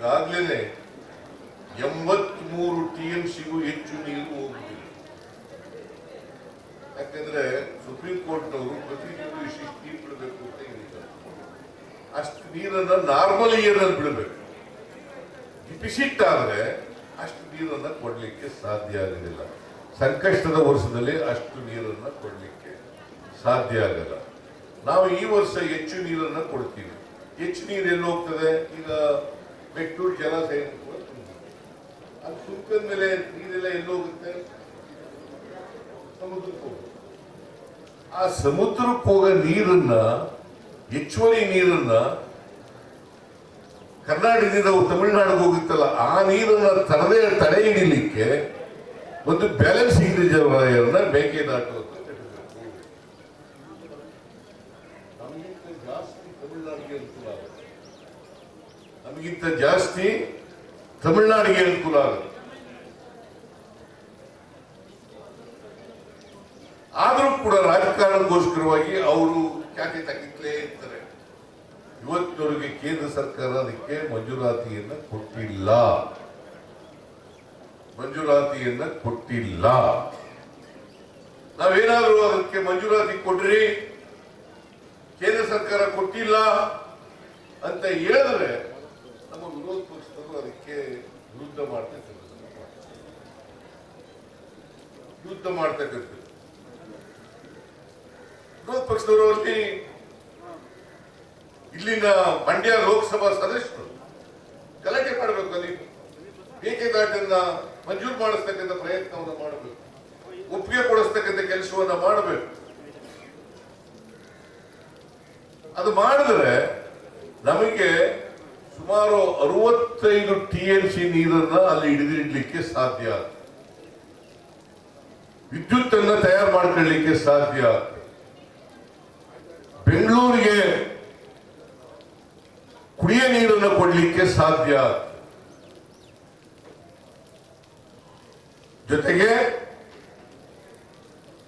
ಈಗಾಗಲೇ ಎಂಬತ್ಮೂರು T M ಸಿಗೂ ಹೆಚ್ಚು ನೀರು ಹೋಗುತ್ತಿಲ್ಲ ಯಾಕಂದ್ರೆ ಸುಪ್ರೀಂ ಕೋರ್ಟ್ನವರು ಪ್ರತಿ ತಿಂಗಳು ಇಷ್ಟಿಷ್ಟು ನೀರು ಬಿಡಬೇಕು ಅಂತ ಹೇಳಿದ್ದಾರೆ. ಅಷ್ಟು ನೀರನ್ನು ನಾರ್ಮಲ್ ಇಯರ್ ಬಿಡಬೇಕು. ಡಿಫಿಸಿಟ್ ಆದರೆ ಅಷ್ಟು ನೀರನ್ನ ಕೊಡಲಿಕ್ಕೆ ಸಾಧ್ಯ ಆಗೋದಿಲ್ಲ ಸಂಕಷ್ಟದ ವರ್ಷದಲ್ಲಿ ಅಷ್ಟು ನೀರನ್ನ ಕೊಡಲಿಕ್ಕೆ ಸಾಧ್ಯ ಆಗಲ್ಲ. ನಾವು ಈ ವರ್ಷ ಹೆಚ್ಚು ನೀರನ್ನ ಕೊಡ್ತೀವಿ. ಹೆಚ್ಚು ನೀರು ಎಲ್ಲಿ ಹೋಗ್ತದೆ? ಈಗ ಬೆಟ್ಟೂರು ಜಲಾಶಯ. ಅದು ಸುಂಕದ ಮೇಲೆ ನೀರೆಲ್ಲ ಎಲ್ಲಿ ಹೋಗುತ್ತೆ ಸಮುದ್ರಕ್ಕೆ ಹೋಗುತ್ತೆ. ಆ ಸಮುದ್ರಕ್ಕೆ ಹೋಗೋ ನೀರನ್ನ, ಹೆಚ್ಚುವರಿ ನೀರನ್ನ ಕರ್ನಾಟಕದಿಂದ ತಮಿಳುನಾಡಿಗೆ ಹೋಗುತ್ತಲ್ಲ, ಆ ನೀರನ್ನ ತರದೇ ತಡೆ ಹಿಡಿಲಿಕ್ಕೆ ಒಂದು ಬ್ಯಾಲೆನ್ಸಿಂಗ್ ರಿಸರ್ವಾಯರ್ನ ಮೇಕೆದಾಟು ಅಂತ ಜಾಸ್ತಿ ತಮಿಳುನಾಡಿಗೆ ಅನುಕೂಲ ಆಗುತ್ತೆ. ನಮಗಿಂತ ಜಾಸ್ತಿ ತಮಿಳುನಾಡಿಗೆ ಅನುಕೂಲ ಆಗುತ್ತೆ. ಆದರೂ ಕೂಡ ರಾಜಕಾರಣಕ್ಕೋಸ್ಕರವಾಗಿ ಅವರು ಖ್ಯಾತಿ ತಗ್ಗಿತ್ಲೇ ಇರ್ತಾರೆ. ಇವತ್ತಿನವರಿಗೆ ಕೇಂದ್ರ ಸರ್ಕಾರ ಅದಕ್ಕೆ ಮಂಜೂರಾತಿಯನ್ನ ಕೊಟ್ಟಿಲ್ಲ. ಮಂಜೂರಾತಿಯನ್ನ ಕೊಟ್ಟಿಲ್ಲ. ನಾವೇನಾದ್ರೂ ಅದಕ್ಕೆ ಮಂಜೂರಾತಿ ಕೊಡ್ರಿ. ಕೇಂದ್ರ ಸರ್ಕಾರ ಕೊಟ್ಟಿಲ್ಲ ಅಂತ ಹೇಳಿದ್ರೆ ವಿರೋಧ ಪಕ್ಷದವರು ಅದಕ್ಕೆ ವಿರುದ್ಧ ಮಾಡ್ತಕ್ಕಂಥದ್ದು. ಯುದ್ಧ ಮಾಡ್ತಕ್ಕಂಥದ್ದು. ವಿರೋಧ ಪಕ್ಷದವರು ಅಲ್ಲಿ ಇಲ್ಲಿನ ಮಂಡ್ಯ ಲೋಕಸಭಾ ಸದಸ್ಯರು ಗಲಾಟೆ ಮಾಡಬೇಕು ಅಲ್ಲಿ. ಮೇಕೆದಾಟನ್ನ ಮಂಜೂರು ಮಾಡಿಸ್ತಕ್ಕಂಥ ಪ್ರಯತ್ನವನ್ನು ಮಾಡಬೇಕು. ಒಪ್ಪಿಗೆ ಕೊಡಿಸ್ತಕ್ಕಂಥ ಕೆಲಸವನ್ನ ಮಾಡಬೇಕು. ಅದು ಮಾಡಿದ್ರೆ ನಮಗೆ ಸುಮಾರು ಅರವತ್ತೈದು ಟಿ ಎಲ್ ಸಿ ನೀರನ್ನ ಅಲ್ಲಿ ಹಿಡಿದಿಡ್ಲಿಕ್ಕೆ ಸಾಧ್ಯ ವಿದ್ಯುತ್ ಅನ್ನ ತಯಾರು ಮಾಡ್ಕೊಳ್ಳಿಕ್ಕೆ ಸಾಧ್ಯ ಬೆಂಗಳೂರಿಗೆ ಕುಡಿಯ ನೀರನ್ನು ಕೊಡ್ಲಿಕ್ಕೆ ಸಾಧ್ಯ ಜೊತೆಗೆ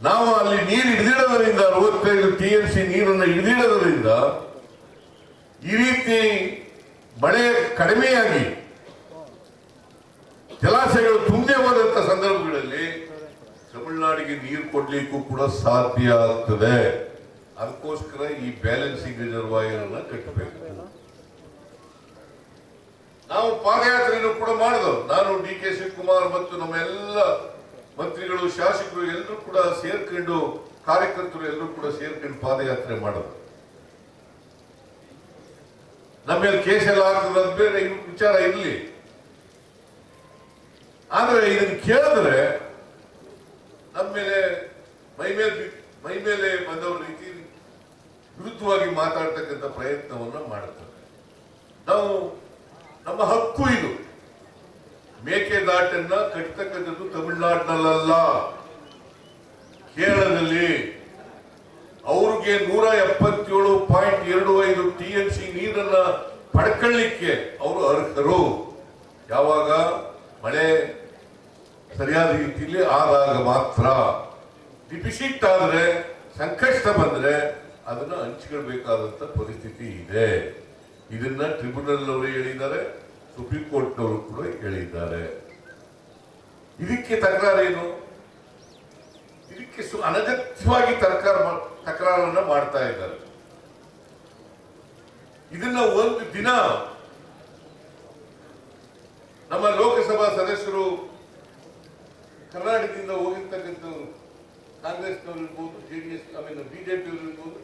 ನಾವು ಅಲ್ಲಿ ನೀರು ಹಿಡಿದಿಡೋದ್ರಿಂದ, ಅರವತ್ತೈದು ಟಿ ಎಲ್ ಸಿ ನೀರನ್ನು ಹಿಡಿದಿಡೋದ್ರಿಂದ ಈ ರೀತಿ ಮಳೆ ಕಡಿಮೆಯಾಗಿ ಜಲಾಶಯಗಳು ತುಂಬೆ ಹೋದಂತ ಸಂದರ್ಭಗಳಲ್ಲಿ ತಮಿಳುನಾಡಿಗೆ ನೀರು ಕೊಡ್ಲಿಕ್ಕೂ ಕೂಡ ಸಾಧ್ಯ ಆಗ್ತದೆ. ಅದಕ್ಕೋಸ್ಕರ ಈ ಬ್ಯಾಲೆನ್ಸಿಂಗ್ ರಿಸರ್ವಾಯರ್ ಅನ್ನ ಕಟ್ಟಬೇಕು. ನಾವು ಪಾದಯಾತ್ರೆಯನ್ನು ಕೂಡ ಮಾಡಿದವು. ನಾನು ಡಿ ಕೆ ಶಿವಕುಮಾರ್ ಮತ್ತು ನಮ್ಮ ಎಲ್ಲ ಮಂತ್ರಿಗಳು, ಶಾಸಕರು ಎಲ್ಲರೂ ಕೂಡ ಸೇರ್ಕೊಂಡು, ಕಾರ್ಯಕರ್ತರು ಎಲ್ಲರೂ ಕೂಡ ಸೇರ್ಕೊಂಡು ಪಾದಯಾತ್ರೆ ಮಾಡೋದು ನಮ್ಮ ಮೇಲೆ ಕೇಸ್ ಎಲ್ಲ ಆಗ್ತದೆ ಬೇರೆ ವಿಚಾರ ಇರಲಿ. ಆದರೆ ಇದನ್ನು ಕೇಳಿದ್ರೆ ನಮ್ಮ ಮೇಲೆ ಮೈಮೇಲೆ ಬಿ- ಮೈ ಮೇಲೆ ಬಂದವರ ರೀತಿ ವಿರುದ್ಧವಾಗಿ ಮಾತಾಡ್ತಕ್ಕಂಥ ಪ್ರಯತ್ನವನ್ನ ಮಾಡ್ತಾರೆ. ನಾವು ನಮ್ಮ ಹಕ್ಕು ಇದು. ಮೇಕೆದಾಟನ್ನ ಕಟ್ತಕ್ಕಂಥದ್ದು ತಮಿಳುನಾಡಿನಲ್ಲ ಕೇರಳದಲ್ಲಿ ಅವ್ರಿಗೆ ನೂರ ಎಪ್ಪತ್ತೇಳು ಎರಡು ಐದು ಟಿ ಎನ್ ಸಿ ನೀರನ್ನ ಪಡ್ಕೊಳ್ಳಿಕ್ಕೆ ಅವರು ಅರ್ಹರು. ಯಾವಾಗ? ಮಳೆ ಸರಿಯಾದ ರೀತಿಯಲ್ಲಿ ಆದಾಗ ಮಾತ್ರ. ಡಿಫಿಸಿಟ್ ಆದ್ರೆ, ಸಂಕಷ್ಟ ಬಂದ್ರೆ ಅದನ್ನು ಹಂಚಿಕೊಳ್ಬೇಕಾದಂಥ ಪರಿಸ್ಥಿತಿ ಇದೆ. ಇದನ್ನ ಟ್ರಿಬ್ಯುನಲ್ ಅವರು ಹೇಳಿದ್ದಾರೆ, ಸುಪ್ರೀಂ ಕೋರ್ಟ್ನವರು ಕೂಡ ಹೇಳಿದ್ದಾರೆ. ಇದಕ್ಕೆ ತಕರಾರೇನು ಇದಕ್ಕೆ ಅನಗತ್ಯವಾಗಿ ತರಕಾರ ತಕರಾರನ್ನ ಮಾಡ್ತಾ ಇದ್ದಾರೆ. ಇದನ್ನ ಒಂದು ದಿನ ನಮ್ಮ ಲೋಕಸಭಾ ಸದಸ್ಯರು ಕರ್ನಾಟಕದಿಂದ ಹೋಗಿರ್ತಕ್ಕಂಥ ಕಾಂಗ್ರೆಸ್ನವ್ರು ಇರ್ಬೋದು, J D S I mean BJP ಅವರು ಇರ್ಬೋದು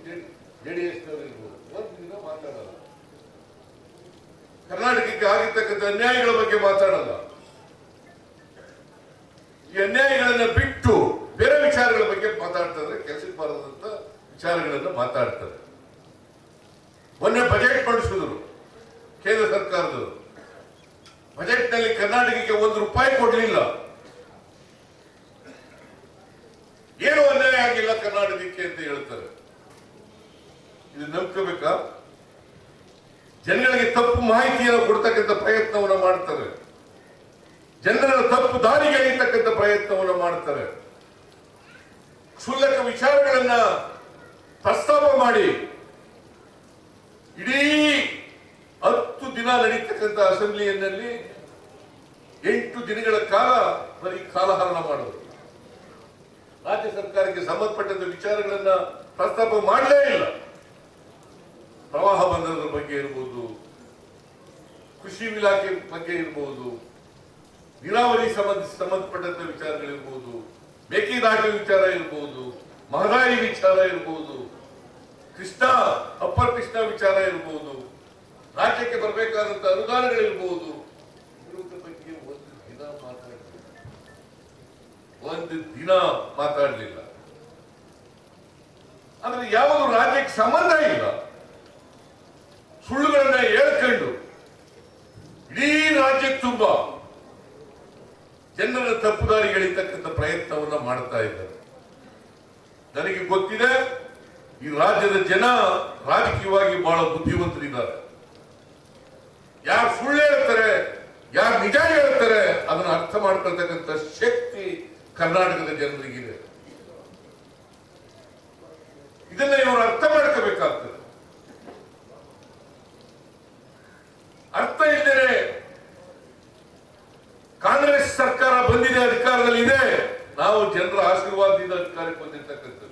ಜೆ ಡಿ ಎಸ್ನವ್ರು ಇರ್ಬೋದು. ಒಂದು ದಿನ ಮಾತಾಡಲ್ಲ. ಕರ್ನಾಟಕಕ್ಕೆ ಆಗಿರ್ತಕ್ಕಂಥ ಅನ್ಯಾಯಗಳ ಬಗ್ಗೆ ಮಾತಾಡಲ್ಲ. ಈ ಅನ್ಯಾಯಗಳನ್ನ ಬಿಟ್ಟು ಬೇರೆ ವಿಚಾರಗಳ ಬಗ್ಗೆ ಮಾತಾಡ್ತಾ ಇದ್ರೆ ಕೆಲಸಕ್ಕೆ ಬಾರದಂತ ವಿಚಾರಗಳನ್ನ ಮಾತಾಡ್ತಾರೆ. ಮೊನ್ನೆ ಬಜೆಟ್ ಮಂಡಿಸಿದ್ರು ಕೇಂದ್ರ ಸರ್ಕಾರದವರು ಬಜೆಟ್ನಲ್ಲಿ ಕರ್ನಾಟಕಕ್ಕೆ ಒಂದು ರೂಪಾಯಿ ಕೊಡಲಿಲ್ಲ. ಏನು ಅನ್ಯಾಯ ಆಗಿಲ್ಲ ಕರ್ನಾಟಕಕ್ಕೆ ಅಂತ ಹೇಳ್ತಾರೆ. ಇದು ನಂಬ್ಕೋಬೇಕಾ ಜನಗಳಿಗೆ ತಪ್ಪು ಮಾಹಿತಿಯನ್ನು ಕೊಡ್ತಕ್ಕಂಥ ಪ್ರಯತ್ನವನ್ನು ಮಾಡ್ತಾರೆ. ಜನರ ತಪ್ಪು ದಾರಿಗೆ ಇರ್ತಕ್ಕಂಥ ಪ್ರಯತ್ನವನ್ನು ಮಾಡ್ತಾರೆ. ಕ್ಷುಲ್ಲಕ ವಿಚಾರಗಳನ್ನ ಪ್ರಸ್ತಾಪ ಮಾಡಿ ಇಡೀ ಹತ್ತು ದಿನ ನಡೀತಕ್ಕಂಥ ಅಸೆಂಬ್ಲಿಯಲ್ಲಿ ಎಂಟು ದಿನಗಳ ಕಾಲ ಬರೀ ಕಾಲಹರಣ ಮಾಡೋದು ರಾಜ್ಯ ಸರ್ಕಾರಕ್ಕೆ ಸಂಬಂಧಪಟ್ಟಂತ ವಿಚಾರಗಳನ್ನ ಪ್ರಸ್ತಾಪ ಮಾಡಲೇ ಇಲ್ಲ. ಪ್ರವಾಹ ಬಂಧನದ ಬಗ್ಗೆ ಇರಬಹುದು ಕೃಷಿ ಇಲಾಖೆ ಬಗ್ಗೆ ಇರಬಹುದು ನೀರಾವರಿ ಸಂಬಂಧ, ಸಂಬಂಧಪಟ್ಟಂತ ವಿಚಾರಗಳಿರ್ಬೋದು, ಮೇಕೆದಾಟು ವಿಚಾರ ಇರಬಹುದು ಮಹದಾಯಿ ವಿಚಾರ ಇರ್ಬೋದು ಕೃಷ್ಣ ಅಪ್ಪರ್ ಕೃಷ್ಣ ವಿಚಾರ ಇರಬಹುದು ರಾಜ್ಯಕ್ಕೆ ಬರಬೇಕಾದಂತ ಅನುದಾನಗಳಿರ್ಬೋದು. ಇದ್ರ ಬಗ್ಗೆ ಒಂದು ದಿನ ಮಾತಾಡಲಿಲ್ಲ. ಒಂದು ದಿನ ಮಾತಾಡಲಿಲ್ಲ. ಅಂದ್ರೆ ಯಾವ ರಾಜ್ಯಕ್ಕೆ ಸಂಬಂಧ ಇಲ್ಲ. ಸುಳ್ಳುಗಳನ್ನ ಹೇಳ್ಕೊಂಡು ಇಡೀ ರಾಜ್ಯಕ್ಕೆ ತುಂಬಾ ಜನರ ತಪ್ಪುದಾರಿ ಎಳಿತಕ್ಕಂಥ ಪ್ರಯತ್ನವನ್ನ ಮಾಡ್ತಾ ಇದ್ದಾರೆ. ನನಗೆ ಗೊತ್ತಿದೆ ಈ ರಾಜ್ಯದ ಜನ ರಾಜಕೀಯವಾಗಿ ಬಹಳ ಬುದ್ಧಿವಂತರಿದ್ದಾರೆ. ಯಾರು ಸುಳ್ಳು ಹೇಳ್ತಾರೆ, ಯಾರು ನಿಜ ಹೇಳ್ತಾರೆ ಅದನ್ನು ಅರ್ಥ ಮಾಡ್ಕೊಳ್ತಕ್ಕಂಥ ಶಕ್ತಿ ಕರ್ನಾಟಕದ ಜನರಿಗಿದೆ. ಇದನ್ನ ಇವರು ಅರ್ಥ ಮಾಡ್ಕೋಬೇಕಾಗ್ತದೆ. ಅರ್ಥ ಇಲ್ಲದೆ ಕಾಂಗ್ರೆಸ್ ಸರ್ಕಾರ ಬಂದಿದೆ ಅಧಿಕಾರದಲ್ಲಿ ಇದೆ ನಾವು ಜನರ ಆಶೀರ್ವಾದದಿಂದ ಅಧಿಕಾರಕ್ಕೆ ಬಂದಿರ್ತಕ್ಕಂಥದ್ದು.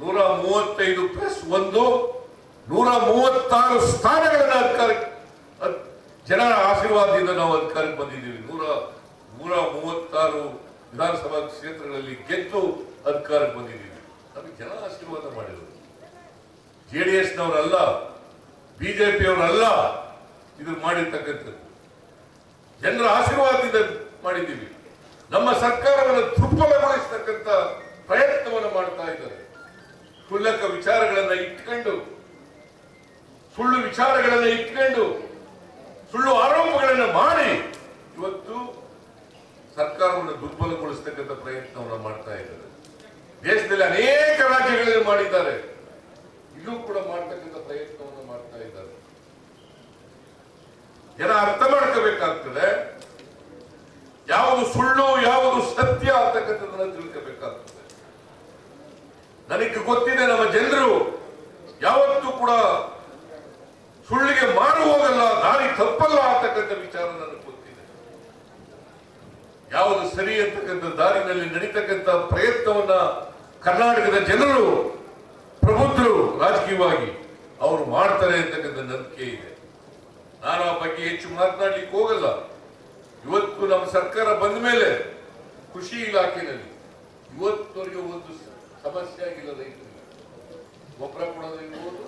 ನೂರ ಮೂವತ್ತೈದು ಪ್ಲಸ್ ಒಂದು ನೂರ ಮೂವತ್ತಾರು ಸ್ಥಾನಗಳನ್ನ ಅಧಿಕಾರಕ್ಕೆ ಜನರ ಆಶೀರ್ವಾದದಿಂದ ನಾವು ಅಧಿಕಾರಕ್ಕೆ ಬಂದಿದ್ದೀವಿ. ನೂರ ನೂರ ಮೂವತ್ತಾರು ವಿಧಾನಸಭಾ ಕ್ಷೇತ್ರಗಳಲ್ಲಿ ಗೆದ್ದು ಅಧಿಕಾರಕ್ಕೆ ಬಂದಿದ್ದೀವಿ. ನಮಗೆ ಜನ ಆಶೀರ್ವಾದ ಮಾಡಿದರು ಜೆ ಡಿ ಎಸ್ನವರಲ್ಲ ಬಿಜೆಪಿಯವರಲ್ಲ ಇದು ಮಾಡಿರ್ತಕ್ಕಂಥದ್ದು. ಜನರ ಆಶೀರ್ವಾದದಿಂದ ಮಾಡಿದ್ದೀವಿ. ನಮ್ಮ ಸರ್ಕಾರವನ್ನು ದುರ್ಬಲಗೊಳಿಸತಕ್ಕಂಥ ಪ್ರಯತ್ನವನ್ನು ಮಾಡ್ತಾ ಇದ್ದಾರೆ. ಕ್ಷುಲ್ಲಕ ವಿಚಾರಗಳನ್ನ ಇಟ್ಕೊಂಡು, ಸುಳ್ಳು ವಿಚಾರಗಳನ್ನ ಇಟ್ಕೊಂಡು, ಸುಳ್ಳು ಆರೋಪಗಳನ್ನ ಮಾಡಿ ಇವತ್ತು ಸರ್ಕಾರವನ್ನು ದುರ್ಬಲಗೊಳಿಸತಕ್ಕಂಥ ಪ್ರಯತ್ನವನ್ನು ಮಾಡ್ತಾ ಇದ್ದಾರೆ. ದೇಶದಲ್ಲಿ ಅನೇಕ ರಾಜ್ಯಗಳಲ್ಲಿ ಮಾಡಿದ್ದಾರೆ. ಇಲ್ಲೂ ಕೂಡ ಮಾಡ್ತಕ್ಕಂಥ ಪ್ರಯತ್ನವನ್ನು ಮಾಡ್ತಾ ಇದ್ದಾರೆ. ಜನ ಅರ್ಥ ಮಾಡ್ಕೋಬೇಕಾಗ್ತದೆ, ಯಾವುದು ಸುಳ್ಳು, ಯಾವುದು ಸತ್ಯ ಅಂತಕ್ಕಂಥದ್ದನ್ನ ತಿಳ್ಕೋಬೇಕಾಗ್ತದೆ. ನನಗೆ ಗೊತ್ತಿದೆ ನಮ್ಮ ಜನರು ಯಾವತ್ತೂ ಕೂಡ ಸುಳ್ಳಿಗೆ ಮಾರು ಹೋಗಲ್ಲ, ದಾರಿ ತಪ್ಪಲ್ಲ ಅಂತಕ್ಕಂಥ ವಿಚಾರ ನನಗೆ ಗೊತ್ತಿದೆ. ಯಾವುದು ಸರಿ ಅಂತಕ್ಕಂಥ ದಾರಿನಲ್ಲಿ ನಡೀತಕ್ಕಂಥ ಪ್ರಯತ್ನವನ್ನ ಕರ್ನಾಟಕದ ಜನರು, ಪ್ರಬುದ್ಧರು ರಾಜಕೀಯವಾಗಿ ಅವರು ಮಾಡ್ತಾರೆ ಅಂತಕ್ಕಂಥ ನಂಬಿಕೆ ಇದೆ. ನಾನು ಆ ಬಗ್ಗೆ ಹೆಚ್ಚು ಮಾತನಾಡ್ಲಿಕ್ಕೆ ಹೋಗಲ್ಲ. ಇವತ್ತು ನಮ್ಮ ಸರ್ಕಾರ ಬಂದ ಮೇಲೆ ಕೃಷಿ ಇಲಾಖೆಯಲ್ಲಿ ಇವತ್ತವರೆಗೆ ಒಂದು ಸಮಸ್ಯೆ ಆಗಿಲ್ಲ ರೈತರಿಗೆ ಗೊಬ್ಬರ ಕೊಡೋದಿರ್ಬೋದು,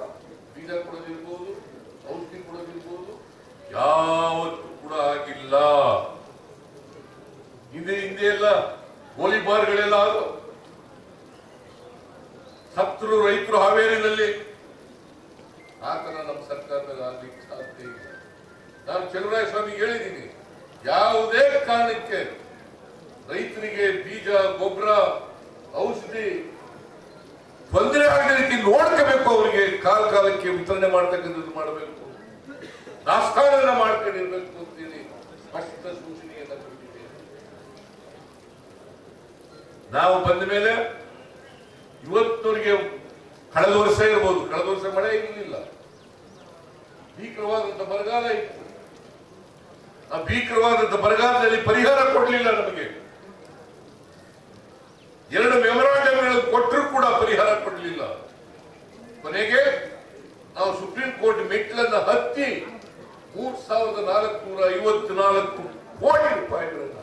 ಬೀಜ ಕೊಡೋದಿರ್ಬೋದು, ಔಷಧಿ ಕೊಡೋದಿರ್ಬೋದು, ಯಾವತ್ತೂ ಕೂಡ ಆಗಿಲ್ಲ. ಹಿಂದೆ ಹಿಂದೆ ಎಲ್ಲ ಗೋಲಿಬಾರ್ಗಳೆಲ್ಲ ಆದ್ರು ಸತ್ರು, ರೈತರು ಹಾವೇರಿನಲ್ಲಿ. ಆತನ ನಮ್ಮ ಸರ್ಕಾರದಲ್ಲಿ ಆಗ್ಲಿಕ್ಕೆ ಸಾಧ್ಯ ಇಲ್ಲ. ನಾನು ಚಲುವರಾಯ ಸ್ವಾಮಿ ಹೇಳಿದ್ದೀನಿ, ಯಾವುದೇ ಕಾರಣಕ್ಕೆ ರೈತರಿಗೆ ಬೀಜ, ಗೊಬ್ಬರ, ಔಷಧಿ ತೊಂದರೆ ಆಗದ ರೀತಿ ನೋಡ್ಕೋಬೇಕು ಅವರಿಗೆ. ಕಾಲ ಕಾಲಕ್ಕೆ ವಿತರಣೆ ಮಾಡ್ತಕ್ಕಂಥದ್ದು ಮಾಡಬೇಕು. ದಾಸ್ತಾನನ್ನ ಮಾಡ್ಕೊಂಡಿರ್ಬೇಕು ಅಂತೇಳಿ ಸ್ಪಷ್ಟ ಸೂಚನೆಯನ್ನ ಕೊಟ್ಟಿದ್ದೇನೆ ನಾವು ಬಂದ ಮೇಲೆ ಇವತ್ತವರಿಗೆ ಕಳೆದ ವರ್ಷ ಇರ್ಬೋದು. ಕಳೆದ ವರ್ಷ ಮಳೆ ಇರಲಿಲ್ಲ. ಭೀಕರವಾದಂತ ಬರಗಾಲ ಇತ್ತು. ಆ ಭೀಕರವಾದಂತ ಬರಗಾಲದಲ್ಲಿ ಪರಿಹಾರ ಕೊಡಲಿಲ್ಲ ನಮಗೆ. ಎರಡು ಮೆಮೊರಾಂಡಮ್ಗಳು ಕೊಟ್ಟರು ಕೂಡ ಪರಿಹಾರ ಕೊಡಲಿಲ್ಲ ಕೊನೆಗೆ ನಾವು ಸುಪ್ರೀಂ ಕೋರ್ಟ್ ಮೆಟ್ಟಿಲನ್ನ ಹತ್ತಿ ಮೂರ್ ಸಾವಿರದ ನಾಲ್ಕುನೂರ ಐವತ್ನಾಲ್ಕು ಕೋಟಿ ರೂಪಾಯಿಗಳನ್ನ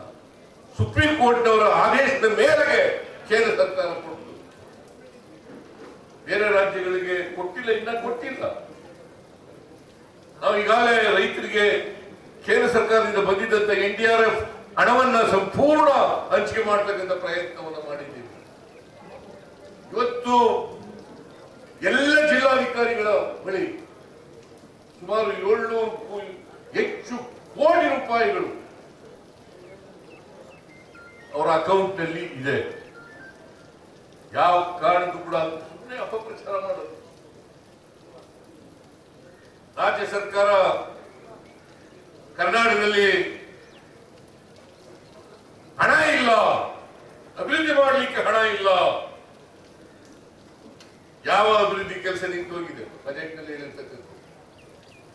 ಸುಪ್ರೀಂ ಕೋರ್ಟ್ನವರ ಆದೇಶದ ಮೇರೆಗೆ ಕೇಂದ್ರ ಸರ್ಕಾರ ಕೊಟ್ಟು ಬೇರೆ ರಾಜ್ಯಗಳಿಗೆ ಕೊಟ್ಟಿಲ್ಲ, ಇನ್ನ ಕೊಟ್ಟಿಲ್ಲ. ನಾವು ಈಗಾಗಲೇ ರೈತರಿಗೆ ಕೇಂದ್ರ ಸರ್ಕಾರದಿಂದ ಬಂದಿದ್ದಂತ ಎನ್ ಡಿ ಆರ್ ಎಫ್ ಹಣವನ್ನ ಸಂಪೂರ್ಣ ಹಂಚಿಕೆ ಮಾಡತಕ್ಕಂಥ ಪ್ರಯತ್ನವನ್ನು ಮಾಡಿದ್ದೀವಿ. ಇವತ್ತು ಬಳಿ. ಸುಮಾರು ಏಳ್ನೂರು ಹೆಚ್ಚು ಕೋಟಿ ರೂಪಾಯಿಗಳು ಅವರ ಅಕೌಂಟ್ನಲ್ಲಿ ಇದೆ. ಯಾವ ಕಾರಣಕ್ಕೂ ಕೂಡ ಸುಮ್ಮನೆ ಅಪಪ್ರಚಾರ ಮಾಡೋದು. ರಾಜ್ಯ ಸರ್ಕಾರ ಕರ್ನಾಟಕದಲ್ಲಿ ಹಣ ಇಲ್ಲ ಅಭಿವೃದ್ಧಿ ಮಾಡಲಿಕ್ಕೆ ಹಣ ಇಲ್ಲ ಯಾವ ಅಭಿವೃದ್ಧಿ ಕೆಲಸ ನಿಂತು ಹೋಗಿದೆ ಬಜೆಟ್ನಲ್ಲಿ ಹೇಳಿರ್ತಕ್ಕಂಥ